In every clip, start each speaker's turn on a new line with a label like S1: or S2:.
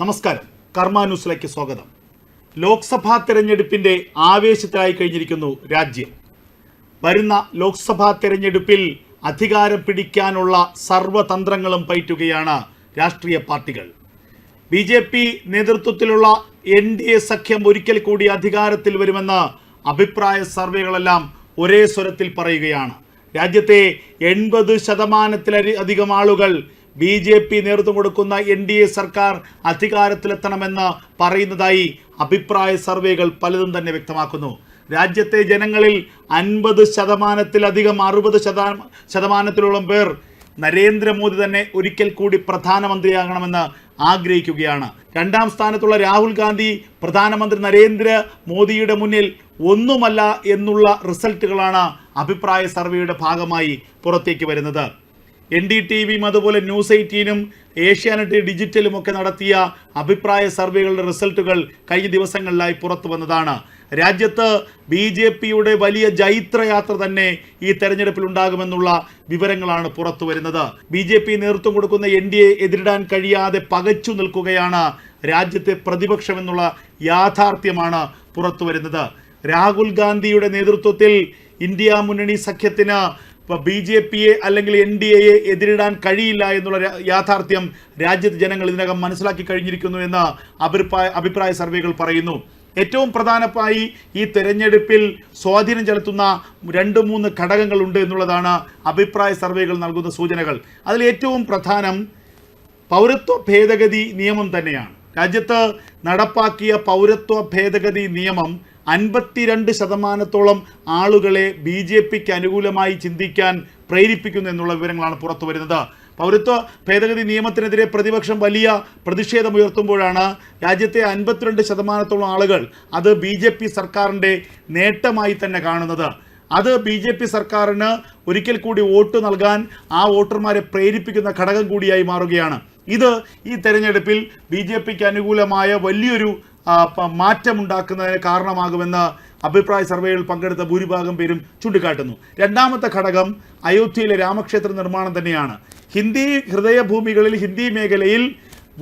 S1: നമസ്കാരം. കർമ്മ ന്യൂസിലേക്ക് സ്വാഗതം. ലോക്സഭാ തെരഞ്ഞെടുപ്പിന്റെ ആവേശത്തിലായി കഴിഞ്ഞിരിക്കുന്നു രാജ്യം. വരുന്ന ലോക്സഭാ തെരഞ്ഞെടുപ്പിൽ അധികാരം പിടിക്കാനുള്ള സർവതന്ത്രങ്ങളും പയറ്റുകയാണ് രാഷ്ട്രീയ പാർട്ടികൾ. ബി ജെ പി നേതൃത്വത്തിലുള്ള എൻ ഡി എ സഖ്യം ഒരിക്കൽ കൂടി അധികാരത്തിൽ വരുമെന്ന് അഭിപ്രായ സർവേകളെല്ലാം ഒരേ സ്വരത്തിൽ പറയുകയാണ്. രാജ്യത്തെ എൺപത് ശതമാനത്തിലധികം ആളുകൾ ബി ജെ പി നേതൃത്വം കൊടുക്കുന്ന എൻ ഡി എ സർക്കാർ അധികാരത്തിലെത്തണമെന്ന് പറയുന്നതായി അഭിപ്രായ സർവേകൾ പലതും തന്നെ വ്യക്തമാക്കുന്നു. രാജ്യത്തെ ജനങ്ങളിൽ അൻപത് ശതമാനത്തിലധികം അറുപത് ശതമാനം ശതമാനത്തിലോളം പേർ നരേന്ദ്രമോദി തന്നെ ഒരിക്കൽ കൂടി പ്രധാനമന്ത്രിയാകണമെന്ന് ആഗ്രഹിക്കുകയാണ്. രണ്ടാം സ്ഥാനത്തുള്ള രാഹുൽ ഗാന്ധി പ്രധാനമന്ത്രി നരേന്ദ്ര മോദിയുടെ മുന്നിൽ ഒന്നുമല്ല എന്നുള്ള റിസൾട്ടുകളാണ് അഭിപ്രായ സർവേയുടെ ഭാഗമായി പുറത്തേക്ക് വരുന്നത്. എൻ ഡി ടി വിയും അതുപോലെ ന്യൂസ് എയ്റ്റീനും ഏഷ്യാനെറ്റ് ഡിജിറ്റലും ഒക്കെ നടത്തിയ അഭിപ്രായ സർവേകളുടെ റിസൾട്ടുകൾ കഴിഞ്ഞ ദിവസങ്ങളിലായി പുറത്തു വന്നതാണ്. രാജ്യത്ത് ബി ജെ പിയുടെ വലിയ ജൈത്രയാത്ര തന്നെ ഈ തെരഞ്ഞെടുപ്പിൽ ഉണ്ടാകുമെന്നുള്ള വിവരങ്ങളാണ് പുറത്തു വരുന്നത്. ബി ജെ പി നേതൃത്വം കൊടുക്കുന്ന എൻ ഡി എ എതിരിടാൻ കഴിയാതെ പകച്ചു നിൽക്കുകയാണ് രാജ്യത്തെ പ്രതിപക്ഷമെന്നുള്ള യാഥാർത്ഥ്യമാണ് പുറത്തു വരുന്നത്. രാഹുൽ ഗാന്ധിയുടെ നേതൃത്വത്തിൽ ഇന്ത്യ മുന്നണി സഖ്യത്തിന് ബി ജെ പിയെ അല്ലെങ്കിൽ എൻ ഡി എയെ എതിരിടാൻ കഴിയില്ല എന്നുള്ള യാഥാർത്ഥ്യം രാജ്യത്തെ ജനങ്ങൾ ഇതിനകം മനസ്സിലാക്കി കഴിഞ്ഞിരിക്കുന്നു എന്ന് അഭിപ്രായ അഭിപ്രായ സർവേകൾ പറയുന്നു. ഏറ്റവും പ്രധാനമായി ഈ തെരഞ്ഞെടുപ്പിൽ സ്വാധീനം ചെലുത്തുന്ന രണ്ട് മൂന്ന് ഘടകങ്ങളുണ്ട് എന്നുള്ളതാണ് അഭിപ്രായ സർവേകൾ നൽകുന്ന സൂചനകൾ. അതിൽ ഏറ്റവും പ്രധാനം പൗരത്വ ഭേദഗതി നിയമം തന്നെയാണ്. രാജ്യത്ത് നടപ്പാക്കിയ പൗരത്വ ഭേദഗതി നിയമം അൻപത്തിരണ്ട് ശതമാനത്തോളം ആളുകളെ ബി ജെ പിക്ക് അനുകൂലമായി ചിന്തിക്കാൻ പ്രേരിപ്പിക്കുന്നു എന്നുള്ള വിവരങ്ങളാണ് പുറത്തു വരുന്നത്. പൗരത്വ ഭേദഗതി നിയമത്തിനെതിരെ പ്രതിപക്ഷം വലിയ പ്രതിഷേധമുയർത്തുമ്പോഴാണ് രാജ്യത്തെ അൻപത്തിരണ്ട് ശതമാനത്തോളം ആളുകൾ അത് ബി ജെ പി സർക്കാരിന്റെ നേട്ടമായി തന്നെ കാണുന്നത്. അത് ബി ജെ പി സർക്കാരിന് ഒരിക്കൽ കൂടി വോട്ട് നൽകാൻ ആ വോട്ടർമാരെ പ്രേരിപ്പിക്കുന്ന ഘടകം കൂടിയായി മാറുകയാണ്. ഇത് ഈ തെരഞ്ഞെടുപ്പിൽ ബി ജെ പിക്ക് അനുകൂലമായ വലിയൊരു മാറ്റമുണ്ടാക്കുന്നതിന് കാരണമാകുമെന്ന് അഭിപ്രായ സർവേയിൽ പങ്കെടുത്ത ഭൂരിഭാഗം പേരും ചൂണ്ടിക്കാട്ടുന്നു. രണ്ടാമത്തെ ഘടകം അയോധ്യയിലെ രാമക്ഷേത്ര നിർമ്മാണം തന്നെയാണ്. ഹിന്ദി ഹൃദയഭൂമികളിൽ ഹിന്ദി മേഖലയിൽ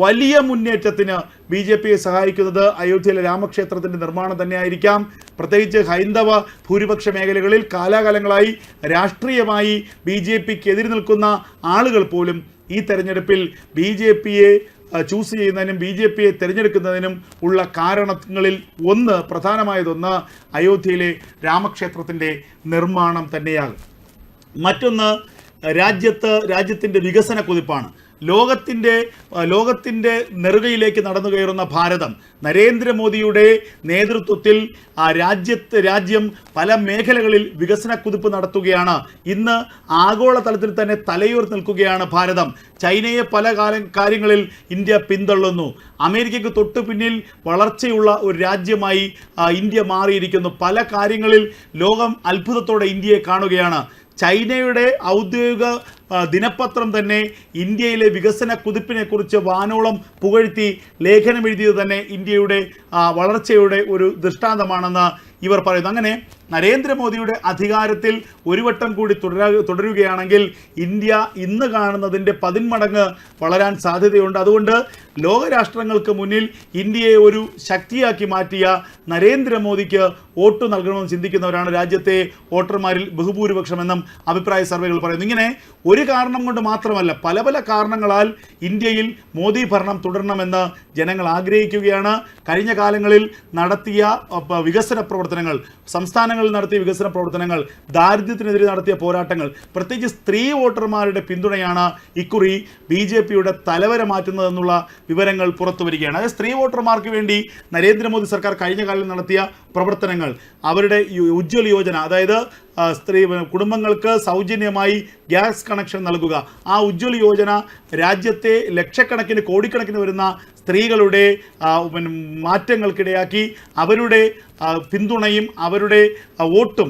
S1: വലിയ മുന്നേറ്റത്തിന് ബി ജെ പിയെ സഹായിക്കുന്നത് അയോധ്യയിലെ രാമക്ഷേത്രത്തിന്റെ നിർമ്മാണം തന്നെയായിരിക്കാം. പ്രത്യേകിച്ച് ഹൈന്ദവ ഭൂരിപക്ഷ മേഖലകളിൽ കാലാകാലങ്ങളായി രാഷ്ട്രീയമായി ബി ജെ പിക്ക് എതിരി നിൽക്കുന്ന ആളുകൾ പോലും ഈ തെരഞ്ഞെടുപ്പിൽ ബി ജെ പിയെ ചൂസ് ചെയ്യുന്നതിനും ബി ജെ പിയെ തിരഞ്ഞെടുക്കുന്നതിനും ഉള്ള കാരണങ്ങളിൽ ഒന്ന് പ്രധാനമായതൊന്ന് അയോധ്യയിലെ രാമക്ഷേത്രത്തിന്റെ നിർമ്മാണം തന്നെയാണ്. മറ്റൊന്ന് രാജ്യത്ത് രാജ്യത്തിന്റെ വികസന കുതിപ്പാണ്. ലോകത്തിന്റെ ലോകത്തിന്റെ നെറുകയിലേക്ക് നടന്നു കയറുന്ന ഭാരതം. നരേന്ദ്രമോദിയുടെ നേതൃത്വത്തിൽ ആ രാജ്യത്ത് രാജ്യം പല മേഖലകളിൽ വികസന കുതിപ്പ് നടത്തുകയാണ്. ഇന്ന് ആഗോളതലത്തിൽ തന്നെ തലയൂർ നിൽക്കുകയാണ് ഭാരതം. ചൈനയെ പല കാലം കാര്യങ്ങളിൽ ഇന്ത്യ പിന്തള്ളുന്നു. അമേരിക്കയ്ക്ക് തൊട്ടു പിന്നിൽ വളർച്ചയുള്ള ഒരു രാജ്യമായി ഇന്ത്യ മാറിയിരിക്കുന്നു. പല കാര്യങ്ങളിൽ ലോകം അത്ഭുതത്തോടെ ഇന്ത്യയെ കാണുകയാണ്. ചൈനയുടെ ഔദ്യോഗിക ദിനപത്രം തന്നെ ഇന്ത്യയിലെ വികസന കുതിപ്പിനെക്കുറിച്ച് വാനോളം പുകഴ്ത്തി ലേഖനം എഴുതിയത് തന്നെ ഇന്ത്യയുടെ വളർച്ചയുടെ ഒരു ദൃഷ്ടാന്തമാണെന്ന് ഇവർ പറയുന്നു. അങ്ങനെ നരേന്ദ്രമോദിയുടെ അധികാരത്തിൽ ഒരു വട്ടം കൂടി തുടരാ തുടരുകയാണെങ്കിൽ ഇന്ത്യ ഇന്ന് കാണുന്നതിന്റെ പതിന്മടങ്ങ് വളരാൻ സാധ്യതയുണ്ട്. അതുകൊണ്ട് ലോകരാഷ്ട്രങ്ങൾക്ക് മുന്നിൽ ഇന്ത്യയെ ഒരു ശക്തിയാക്കി മാറ്റിയ നരേന്ദ്രമോദിക്ക് വോട്ട് നൽകണമെന്ന് ചിന്തിക്കുന്നവരാണ് രാജ്യത്തെ വോട്ടർമാരിൽ ബഹുഭൂരിപക്ഷമെന്നും അഭിപ്രായ സർവേകൾ പറയുന്നു. ഇങ്ങനെ ഒരു കാരണം കൊണ്ട് മാത്രമല്ല പല പല കാരണങ്ങളാൽ ഇന്ത്യയിൽ മോദി ഭരണം തുടരണമെന്ന് ജനങ്ങൾ ആഗ്രഹിക്കുകയാണ്. കഴിഞ്ഞ കാലങ്ങളിൽ നടത്തിയ വികസന പ്രവർത്തനങ്ങൾ സംസ്ഥാനങ്ങളിൽ നടത്തിയ വികസന പ്രവർത്തനങ്ങൾ ദാരിദ്ര്യത്തിനെതിരെ നടത്തിയ പോരാട്ടങ്ങൾ പ്രത്യേകിച്ച് സ്ത്രീ വോട്ടർമാരുടെ പിന്തുണയാണ് ഇക്കുറി ബി ജെ പിയുടെ തലവര മാറ്റുന്നതെന്നുള്ള വിവരങ്ങൾ പുറത്തു വരികയാണ് അതായത് സ്ത്രീ വോട്ടർമാർക്ക് വേണ്ടി നരേന്ദ്രമോദി സർക്കാർ കഴിഞ്ഞ കാലം നടത്തിയ പ്രവർത്തനങ്ങൾ അവരുടെ ഉജ്ജ്വല യോജന അതായത് സ്ത്രീ കുടുംബങ്ങൾക്ക് സൗജന്യമായി ഗ്യാസ് കണക്ഷൻ നൽകുക ആ ഉജ്ജ്വല യോജന രാജ്യത്തെ ലക്ഷക്കണക്കിന് കോടിക്കണക്കിന് വരുന്ന സ്ത്രീകളുടെ പിന്നെ മാറ്റങ്ങൾക്കിടയാക്കി അവരുടെ പിന്തുണയും അവരുടെ വോട്ടും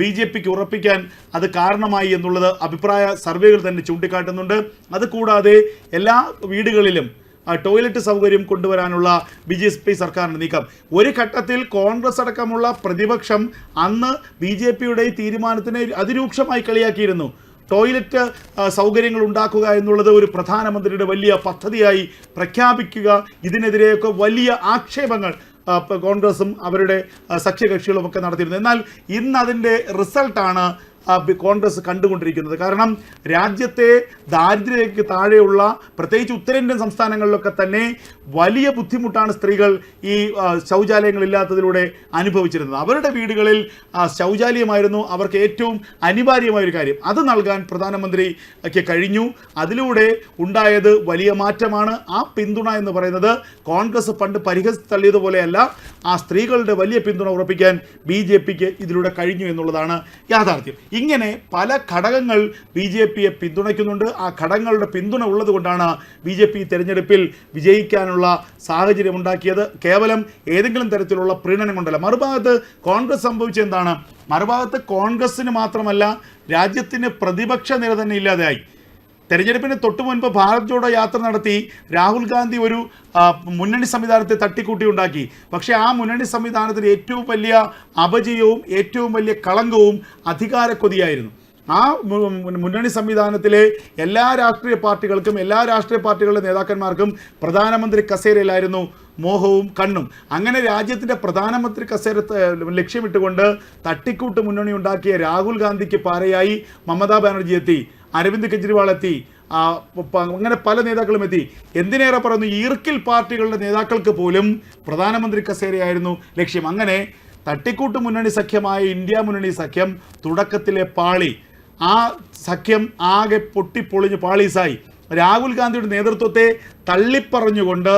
S1: ബി ജെ പിക്ക് ഉറപ്പിക്കാൻ അത് കാരണമായി എന്നുള്ളത് അഭിപ്രായ സർവേകൾ തന്നെ ചൂണ്ടിക്കാട്ടുന്നുണ്ട്. അതുകൂടാതെ എല്ലാ വീടുകളിലും ടോയ്ലറ്റ് സൗകര്യം കൊണ്ടുവരാനുള്ള ബി ജെ പി സർക്കാരിന്റെ നീക്കം. ഒരു ഘട്ടത്തിൽ കോൺഗ്രസ് അടക്കമുള്ള പ്രതിപക്ഷം അന്ന് ബി ജെ പിയുടെ തീരുമാനത്തിനെ അതിരൂക്ഷമായി കളിയാക്കിയിരുന്നു. ടോയ്ലറ്റ് സൗകര്യങ്ങൾ ഉണ്ടാക്കുക എന്നുള്ളത് ഒരു പ്രധാനമന്ത്രിയുടെ വലിയ പദ്ധതിയായി പ്രഖ്യാപിക്കുക. ഇതിനെതിരെയൊക്കെ വലിയ ആക്ഷേപങ്ങൾ കോൺഗ്രസും അവരുടെ ആ, സഖ്യകക്ഷികളും ഒക്കെ നടത്തിയിരുന്നു. എന്നാൽ ഇന്ന് അതിന്റെ റിസൾട്ടാണ് കോൺഗ്രസ് കണ്ടുകൊണ്ടിരിക്കുന്നത്. കാരണം രാജ്യത്തെ ദാരിദ്ര്യരേഖയ്ക്ക് താഴെയുള്ള പ്രത്യേകിച്ച് ഉത്തരേന്ത്യൻ സംസ്ഥാനങ്ങളിലൊക്കെ തന്നെ വലിയ ബുദ്ധിമുട്ടാണ് സ്ത്രീകൾ ഈ ശൗചാലയങ്ങളില്ലാത്തതിലൂടെ അനുഭവിച്ചിരുന്നത്. അവരുടെ വീടുകളിൽ ശൗചാലയമായിരുന്നു അവർക്ക് ഏറ്റവും അനിവാര്യമായൊരു കാര്യം. അത് നൽകാൻ പ്രധാനമന്ത്രിക്ക് കഴിഞ്ഞു. അതിലൂടെ ഉണ്ടായത് വലിയ മാറ്റമാണ്. ആ പിന്തുണ എന്ന് പറയുന്നത് കോൺഗ്രസ് പണ്ട് പരിഹസിച്ച് തള്ളിയതുപോലെയല്ല. ആ സ്ത്രീകളുടെ വലിയ പിന്തുണ ഉറപ്പിക്കാൻ ബി ജെ പിക്ക് ഇതിലൂടെ കഴിഞ്ഞു എന്നുള്ളതാണ് യാഥാർത്ഥ്യം. ഇങ്ങനെ പല ഘടകങ്ങൾ ബി ജെ പിയെ പിന്തുണയ്ക്കുന്നുണ്ട്. ആ ഘടകങ്ങളുടെ പിന്തുണ ഉള്ളത് കൊണ്ടാണ് ബി ജെ പി തെരഞ്ഞെടുപ്പിൽ വിജയിക്കാനുള്ള സാഹചര്യം ഉണ്ടാക്കിയത്. കേവലം ഏതെങ്കിലും തരത്തിലുള്ള പ്രീണനം കൊണ്ടല്ല. മറുഭാഗത്ത് കോൺഗ്രസ് സംഭവിച്ചത് എന്താണ്? മറുഭാഗത്ത് കോൺഗ്രസ്സിന് മാത്രമല്ല രാജ്യത്തിന് പ്രതിപക്ഷ നില തന്നെ ഇല്ലാതെയായി തെരഞ്ഞെടുപ്പിന് തൊട്ടു മുൻപ് ഭാരത് ജോഡോ യാത്ര നടത്തി രാഹുൽ ഗാന്ധി ഒരു മുന്നണി സംവിധാനത്തെ തട്ടിക്കൂട്ടി ഉണ്ടാക്കി. പക്ഷേ ആ മുന്നണി സംവിധാനത്തിന് ഏറ്റവും വലിയ അപജയവും ഏറ്റവും വലിയ കളങ്കവും അധികാരക്കൊതിയായിരുന്നു. ആ മുന്നണി സംവിധാനത്തിലെ എല്ലാ രാഷ്ട്രീയ പാർട്ടികൾക്കും എല്ലാ രാഷ്ട്രീയ പാർട്ടികളുടെ നേതാക്കന്മാർക്കും പ്രധാനമന്ത്രി കസേരയിലായിരുന്നു മോഹവും കണ്ണും. അങ്ങനെ രാജ്യത്തിന്റെ പ്രധാനമന്ത്രി കസേര ലക്ഷ്യമിട്ടുകൊണ്ട് തട്ടിക്കൂട്ട് മുന്നണി ഉണ്ടാക്കിയ രാഹുൽ ഗാന്ധിക്ക് പാരയായി മമതാ ബാനർജി എത്തി. അരവിന്ദ് കെജ്രിവാൾ എത്തി. അങ്ങനെ പല നേതാക്കളും എത്തി. എന്തിനേറെ പറയുന്നു? ഈർക്കിൽ പാർട്ടികളുടെ നേതാക്കൾക്ക് പോലും പ്രധാനമന്ത്രി കസേരയായിരുന്നു ലക്ഷ്യം. അങ്ങനെ തട്ടിക്കൂട്ട് മുന്നണി സഖ്യമായ ഇന്ത്യ മുന്നണി സഖ്യം തുടക്കത്തിലെ പാളി. ആ സഖ്യം ആകെ പൊട്ടിപ്പൊളിഞ്ഞ് പാളീസായി. രാഹുൽ ഗാന്ധിയുടെ നേതൃത്വത്തെ തള്ളിപ്പറഞ്ഞുകൊണ്ട്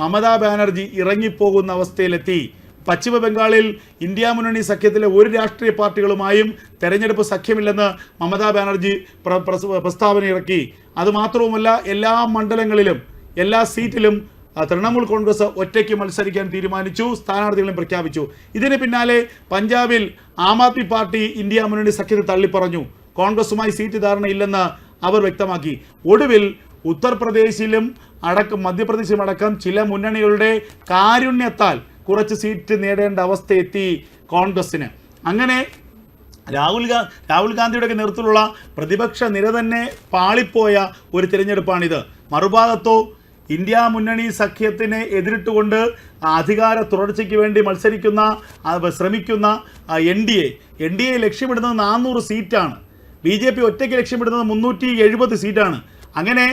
S1: മമതാ ബാനർജി ഇറങ്ങിപ്പോകുന്ന അവസ്ഥയിലെത്തി. പശ്ചിമ ബംഗാളിൽ ഇന്ത്യ മുന്നണി സഖ്യത്തിലെ ഒരു രാഷ്ട്രീയ പാർട്ടികളുമായും തെരഞ്ഞെടുപ്പ് സഖ്യമില്ലെന്ന് മമതാ ബാനർജി പ്രസ്താവന ഇറക്കി. അതുമാത്രവുമല്ല എല്ലാ മണ്ഡലങ്ങളിലും എല്ലാ സീറ്റിലും തൃണമൂൽ കോൺഗ്രസ് ഒറ്റയ്ക്ക് മത്സരിക്കാൻ തീരുമാനിച്ചു സ്ഥാനാർത്ഥികളെ പ്രഖ്യാപിച്ചു. ഇതിന് പിന്നാലെ പഞ്ചാബിൽ ആം ആദ്മി പാർട്ടി ഇന്ത്യ മുന്നണി സഖ്യത്തെ തള്ളിപ്പറഞ്ഞു. കോൺഗ്രസുമായി സീറ്റ് ധാരണയില്ലെന്ന് അവർ വ്യക്തമാക്കി. ഒടുവിൽ ഉത്തർപ്രദേശിലും അടക്കം മധ്യപ്രദേശിലും അടക്കം ചില മുന്നണികളുടെ കാരുണ്യത്താൽ കുറച്ച് സീറ്റ് നേടേണ്ട അവസ്ഥ എത്തി കോൺഗ്രസ്സിന്. അങ്ങനെ രാഹുൽ ഗാ രാഹുൽ ഗാന്ധിയുടെ നേതൃത്വത്തിലുള്ള പ്രതിപക്ഷ നിര തന്നെ പാളിപ്പോയ ഒരു തിരഞ്ഞെടുപ്പാണിത്. മറുഭാഗത്തോ ഇന്ത്യ മുന്നണി സഖ്യത്തിനെ എതിരിട്ടുകൊണ്ട് അധികാര തുടർച്ചയ്ക്ക് വേണ്ടി മത്സരിക്കുന്ന ശ്രമിക്കുന്ന N D A. N D A ലക്ഷ്യമിടുന്നത് നാനൂറ് സീറ്റാണ്. ബി ജെ പി ഒറ്റയ്ക്ക് ലക്ഷ്യമിടുന്നത് മുന്നൂറ്റി എഴുപത് സീറ്റാണ്. അങ്ങനെ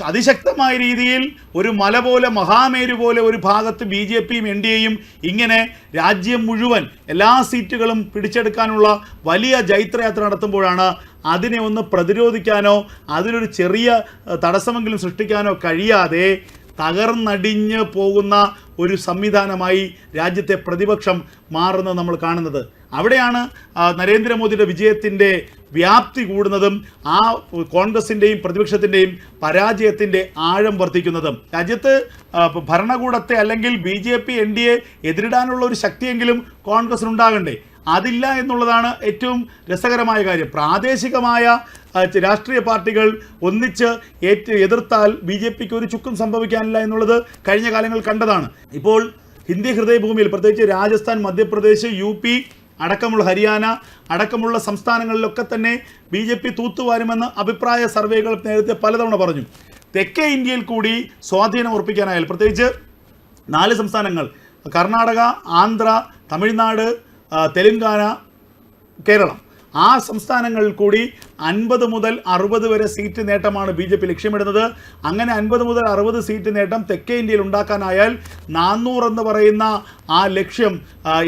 S1: അതിശക്തമായ രീതിയിൽ ഒരു മല പോലെ മഹാമേരു പോലെ ഒരു ഭാഗത്ത് ബി ജെ പിയും എൻ ഡി എയും ഇങ്ങനെ രാജ്യം മുഴുവൻ എല്ലാ സീറ്റുകളും പിടിച്ചെടുക്കാനുള്ള വലിയ ജൈത്രയാത്ര നടത്തുമ്പോഴാണ് അതിനെ ഒന്ന് പ്രതിരോധിക്കാനോ അതിനൊരു ചെറിയ തടസ്സമെങ്കിലും സൃഷ്ടിക്കാനോ കഴിയാതെ തകർന്നടിഞ്ഞ് പോകുന്ന ഒരു സംവിധാനമായി രാജ്യത്തെ പ്രതിപക്ഷം മാറുന്നത് നമ്മൾ കാണുന്നത്. അവിടെയാണ് നരേന്ദ്രമോദിയുടെ വിജയത്തിന്റെ വ്യാപ്തി കൂടുന്നതും ആ കോൺഗ്രസിന്റെയും പ്രതിപക്ഷത്തിന്റെയും പരാജയത്തിന്റെ ആഴം വർദ്ധിക്കുന്നതും. രാജ്യത്ത് ഭരണകൂടത്തെ അല്ലെങ്കിൽ B J P N D A എതിരിടാനുള്ള ഒരു ശക്തിയെങ്കിലും കോൺഗ്രസിനുണ്ടാകണ്ടേ? അതില്ല എന്നുള്ളതാണ് ഏറ്റവും രസകരമായ കാര്യം. പ്രാദേശികമായ രാഷ്ട്രീയ പാർട്ടികൾ ഒന്നിച്ച് ഏറ്റ് എതിർത്താൽ ബി ജെ പിക്ക് ഒരു ചുക്കും സംഭവിക്കാനില്ല എന്നുള്ളത് കഴിഞ്ഞ കാലങ്ങൾ കണ്ടതാണ്. ഇപ്പോൾ ഹിന്ദി ഹൃദയഭൂമിയിൽ പ്രത്യേകിച്ച് രാജസ്ഥാൻ മധ്യപ്രദേശ് യു അടക്കമുള്ള ഹരിയാന അടക്കമുള്ള സംസ്ഥാനങ്ങളിലൊക്കെ തന്നെ ബി ജെ പി തൂത്തുവാരുമെന്ന് അഭിപ്രായ സർവേകൾ നേരത്തെ പലതവണ പറഞ്ഞു. തെക്കേ ഇന്ത്യയിൽ കൂടി സ്വാധീനം ഉറപ്പിക്കാനായാൽ പ്രത്യേകിച്ച് നാല് സംസ്ഥാനങ്ങൾ കർണാടക ആന്ധ്ര തമിഴ്നാട് തെലുങ്കാന കേരളം. ആ സംസ്ഥാനങ്ങളിൽ കൂടി അൻപത് മുതൽ അറുപത് വരെ സീറ്റ് നേട്ടമാണ് ബി ജെ പി ലക്ഷ്യമിടുന്നത്. അങ്ങനെ അൻപത് മുതൽ അറുപത് സീറ്റ് നേട്ടം തെക്കേ ഇന്ത്യയിൽ ഉണ്ടാക്കാനായാൽ നാനൂറ് എന്ന് പറയുന്ന ആ ലക്ഷ്യം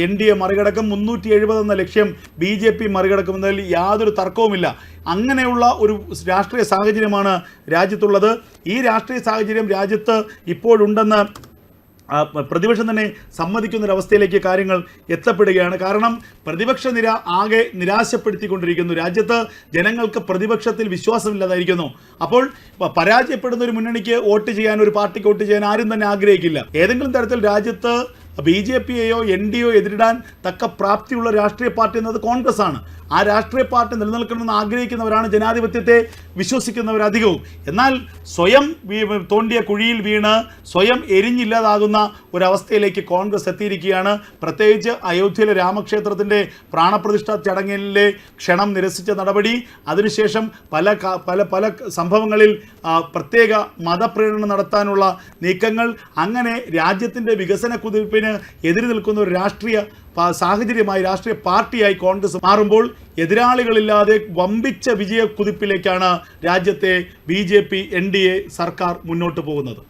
S1: എൻ ഡി എ മറികടക്കും. മുന്നൂറ്റി എഴുപത് എന്ന ലക്ഷ്യം ബി ജെ പി മറികടക്കുമെന്നതിൽ യാതൊരു തർക്കവുമില്ല. അങ്ങനെയുള്ള ഒരു രാഷ്ട്രീയ സാഹചര്യമാണ് രാജ്യത്തുള്ളത്. ഈ രാഷ്ട്രീയ സാഹചര്യം രാജ്യത്ത് ഇപ്പോഴുണ്ടെന്ന് പ്രതിപക്ഷം തന്നെ സമ്മതിക്കുന്ന ഒരു അവസ്ഥയിലേക്ക് കാര്യങ്ങൾ എത്തപ്പെടുകയാണ്. കാരണം പ്രതിപക്ഷ നിര ആകെ നിരാശപ്പെടുത്തിക്കൊണ്ടിരിക്കുന്നു. രാജ്യത്ത് ജനങ്ങൾക്ക് പ്രതിപക്ഷത്തിൽ വിശ്വാസമില്ലാതായിരിക്കുന്നു. അപ്പോൾ പരാജയപ്പെടുന്ന ഒരു മുന്നണിക്ക് വോട്ട് ചെയ്യാൻ ഒരു പാർട്ടിക്ക് വോട്ട് ചെയ്യാൻ ആരും തന്നെ ആഗ്രഹിക്കില്ല. ഏതെങ്കിലും തരത്തിൽ രാജ്യത്ത് ബി ജെ പിയെയോ എൻ ഡി ഒ എതിരിടാൻ തക്ക പ്രാപ്തിയുള്ള രാഷ്ട്രീയ പാർട്ടി എന്നത് കോൺഗ്രസ് ആണ് ആ രാഷ്ട്രീയ പാർട്ടി നിലനിൽക്കണമെന്ന് ആഗ്രഹിക്കുന്നവരാണ് ജനാധിപത്യത്തെ വിശ്വസിക്കുന്നവരധികവും. എന്നാൽ സ്വയം തോണ്ടിയ കുഴിയിൽ വീണ് സ്വയം എരിഞ്ഞില്ലാതാകുന്ന ഒരവസ്ഥയിലേക്ക് കോൺഗ്രസ് എത്തിയിരിക്കുകയാണ്. പ്രത്യേകിച്ച് അയോധ്യയിലെ രാമക്ഷേത്രത്തിന്റെ പ്രാണപ്രതിഷ്ഠ ചടങ്ങിലെ ക്ഷണം നിരസിച്ച നടപടി. അതിനുശേഷം പല പല പല സംഭവങ്ങളിൽ പ്രത്യേക മതപ്രേരണ നടത്താനുള്ള നീക്കങ്ങൾ. അങ്ങനെ രാജ്യത്തിന്റെ വികസന കുതിപ്പിന് എതിര് നിൽക്കുന്ന ഒരു രാഷ്ട്രീയ സാഹചര്യമായി രാഷ്ട്രീയ പാർട്ടിയായി കോൺഗ്രസ് മാറുമ്പോൾ എതിരാളികളില്ലാതെ വമ്പിച്ച വിജയക്കുതിപ്പിലേക്കാണ് രാജ്യത്തെ B J P N D A സർക്കാർ മുന്നോട്ട് പോകുന്നത്.